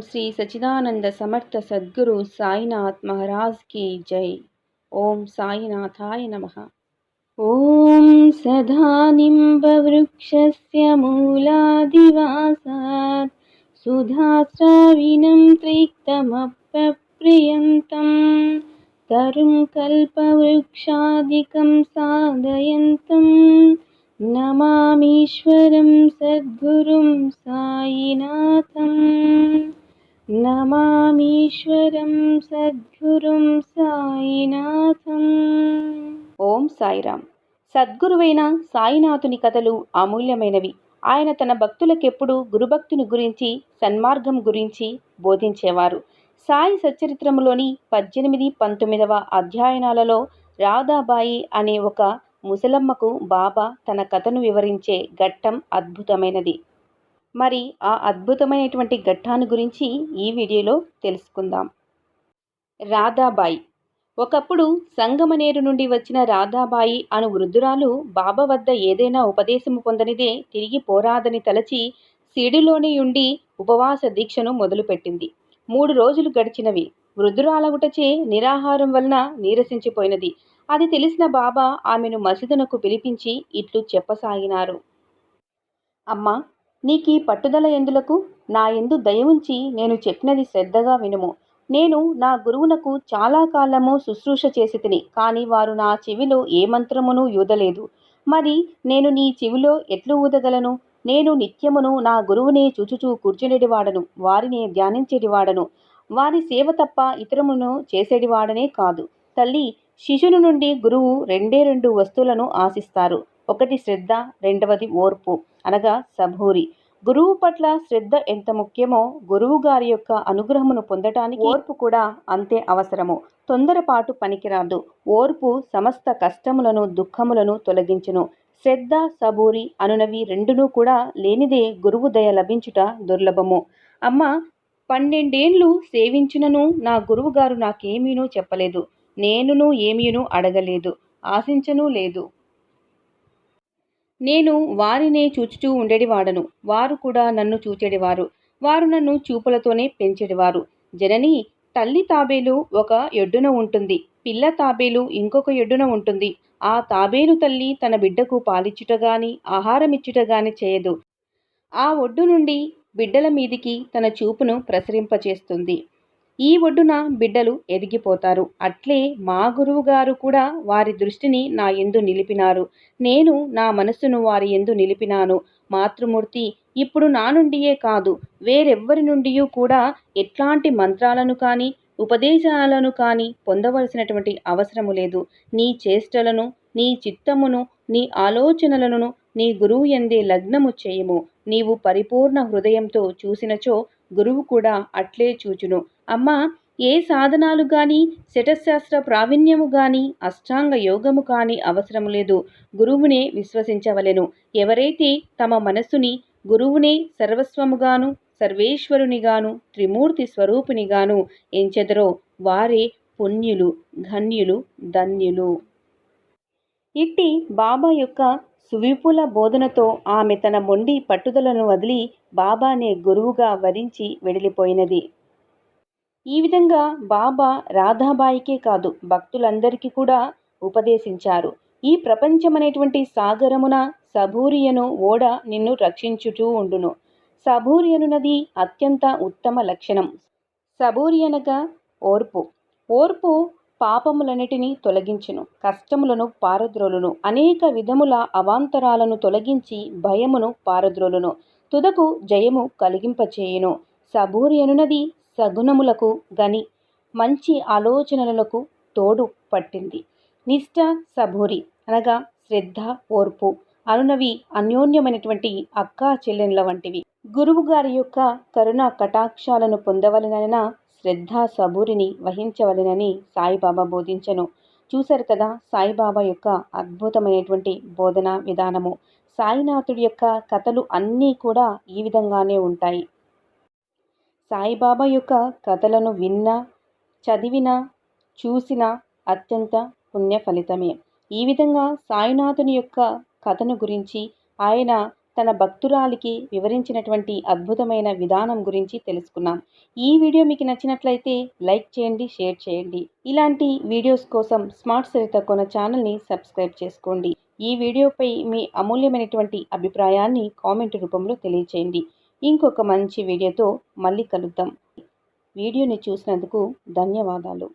श्री सचिदानंद समर्थ सद्गुरु साईनाथ महाराज की जय। ॐ साईनाथाय नमः। ॐ सदा निम्बवृक्षस्य मूलादिवासात् सुधाविणं त्रिक्तमप्रियन्तं करुकल्पवृक्षादिकं साधयन्तं नमामीश्वरं सद्गुरुं साईनाथम्। నమామీశ్వరం సద్గురుం సాయినాథం. ఓం సాయిరామ్. సద్గురువైన సాయినాథుని కథలు అమూల్యమైనవి. ఆయన తన భక్తులకెప్పుడు గురుభక్తుని గురించి సన్మార్గం గురించి బోధించేవారు. సాయి సచ్చరిత్రములోని పద్దెనిమిది పంతొమ్మిదవ అధ్యయనాలలో రాధాబాయి అనే ఒక ముసలమ్మకు బాబా తన కథను వివరించే ఘట్టం అద్భుతమైనది. మరి ఆ అద్భుతమైనటువంటి ఘట్టాన్ని గురించి ఈ వీడియోలో తెలుసుకుందాం. రాధాబాయి. ఒకప్పుడు సంగమనేరు నుండి వచ్చిన రాధాబాయి అను వృద్ధురాలు బాబా వద్ద ఏదైనా ఉపదేశము పొందనిదే తిరిగి పోరాదని తలచి సిడిలోనే ఉండి ఉపవాస దీక్షను మొదలుపెట్టింది. మూడు రోజులు గడిచినవి. వృద్ధురాలగుటచే నిరాహారం వలన నీరసించిపోయినది. అది తెలిసిన బాబా ఆమెను మసీదునకు పిలిపించి ఇట్లు చెప్పసాగినారు. అమ్మా నీకీ పట్టుదల ఎందులకు? నా ఎందు దయ ఉంచి నేను చెప్పినది శ్రద్ధగా వినుము. నేను నా గురువునకు చాలా కాలము శుశ్రూష చేసి తిని కానీ వారు నా చెవిలో ఏ మంత్రమును యూదలేదు. మరి నేను నీ చెవిలో ఎట్లు ఊదగలను? నేను నిత్యమును నా గురువునే చూచుచూ కూర్చునేటివాడను వారిని ధ్యానించేటివాడను. వారి సేవ తప్ప ఇతరమును చేసేటివాడనే కాదు. తల్లి శిశుని నుండి గురువు రెండే రెండు వస్తువులను ఆశిస్తారు. ఒకటి శ్రద్ధ రెండవది ఓర్పు. అనగా సభూరి గురువు పట్ల శ్రద్ధ ఎంత ముఖ్యమో గురువు గారి యొక్క అనుగ్రహమును పొందటానికి ఓర్పు కూడా అంతే అవసరము. తొందరపాటు పనికిరాదు. ఓర్పు సమస్త కష్టములను దుఃఖములను తొలగించును. శ్రద్ధ సబూరి అనునవి రెండునూ కూడా లేనిదే గురువు దయ లభించుట దుర్లభము. అమ్మ పన్నెండేండ్లు సేవించినను నా గురువుగారు నాకేమీనూ చెప్పలేదు. నేనును ఏమీనూ అడగలేదు. ఆశించనూ లేదు. నేను వారినే చూచుచూ ఉండేటివాడను వారు కూడా నన్ను చూచెడివారు. వారు నన్ను చూపులతోనే పెంచెడివారు. జనని తల్లి తాబేలు ఒక ఎడ్డున ఉంటుంది. పిల్ల తాబేలు ఇంకొక ఎడ్డున ఉంటుంది. ఆ తాబేలు తల్లి తన బిడ్డకు పాలిచ్చుట గాని ఆహారమిచ్చుట గాని చేయదు. ఆ ఒడ్డు నుండి బిడ్డల మీదికి తన చూపును ప్రసరింపచేస్తుంది. ఈ ఒడ్డున బిడ్డలు ఎదిగిపోతారు. అట్లే మా గురువు గారు కూడా వారి దృష్టిని నా ఎందు నిలిపినారు. నేను నా మనస్సును వారి ఎందు నిలిపినాను. మాతృమూర్తి ఇప్పుడు నా నుండియే కాదు వేరెవ్వరి నుండి కూడా ఎట్లాంటి మంత్రాలను కానీ ఉపదేశాలను కానీ పొందవలసినటువంటి అవసరము లేదు. నీ చేష్టలను నీ చిత్తమును నీ ఆలోచనలను నీ గురువు ఎందే లగ్నము చేయము. నీవు పరిపూర్ణ హృదయంతో చూసినచో గురువు కూడా అట్లే చూచును. అమ్మ ఏ సాధనాలు గాని శటశాస్త్ర ప్రావీణ్యము గాని అష్టాంగ యోగము కాని అవసరం లేదు. గురువునే విశ్వసించవలెను. ఎవరైతే తమ మనస్సుని గురువునే సర్వస్వముగాను సర్వేశ్వరునిగాను త్రిమూర్తి స్వరూపునిగాను ఎంచెదరో వారే పుణ్యులు ధన్యులు ధన్యులు. ఇట్టి బాబా యొక్క సువిపుల బోధనతో ఆమె తన మొండి పట్టుదలను వదిలి బాబానే గురువుగా వరించి వెడిలిపోయినది. ఈ విధంగా బాబా రాధాబాయికే కాదు భక్తులందరికీ కూడా ఉపదేశించారు. ఈ ప్రపంచమనేటువంటి సాగరమున సబూరియను ఓడ నిన్ను రక్షించుచూ ఉండును. సబూరియనున్నది అత్యంత ఉత్తమ లక్షణం. సబూరియనగా ఓర్పు. ఓర్పు పాపములన్నిటినీ తొలగించును కష్టములను పారద్రోలును అనేక విధముల అవాంతరాలను తొలగించి భయమును పారద్రోలును తుదకు జయము కలిగింపచేయును. సబూరియనున్నది సగుణములకు గని మంచి ఆలోచనలకు తోడు పట్టింది. నిష్ఠ సబూరి అనగా శ్రద్ధ ఓర్పు అనునవి అన్యోన్యమైనటువంటి అక్కా చెల్లెండ్ల వంటివి. గురువుగారి యొక్క కరుణ కటాక్షాలను పొందవలనైనా శ్రద్ధ సబూరిని వహించవలెనని సాయిబాబా బోధించను. చూశారు కదా సాయిబాబా యొక్క అద్భుతమైనటువంటి బోధన విధానము. సాయినాథుడి యొక్క కథలు అన్నీ కూడా ఈ విధంగానే ఉంటాయి. సాయిబాబా యొక్క కథలను విన్నా చదివినా చూసిన అత్యంత పుణ్య ఫలితమే ఈ విధంగా సాయినాథుని యొక్క కథను గురించి ఆయన తన భక్తురాలికి వివరించినటువంటి అద్భుతమైన విధానం గురించి తెలుసుకున్నాం. ఈ వీడియో మీకు నచ్చినట్లయితే లైక్ చేయండి షేర్ చేయండి. ఇలాంటి వీడియోస్ కోసం స్మార్ట్ సరిత కొన ఛానల్ని సబ్స్క్రైబ్ చేసుకోండి. ఈ వీడియోపై మీ అమూల్యమైనటువంటి అభిప్రాయాన్ని కామెంట్ రూపంలో తెలియచేయండి. ఇంకొక మంచి వీడియోతో మళ్ళీ కలుద్దాం. వీడియోని చూసినందుకు ధన్యవాదాలు.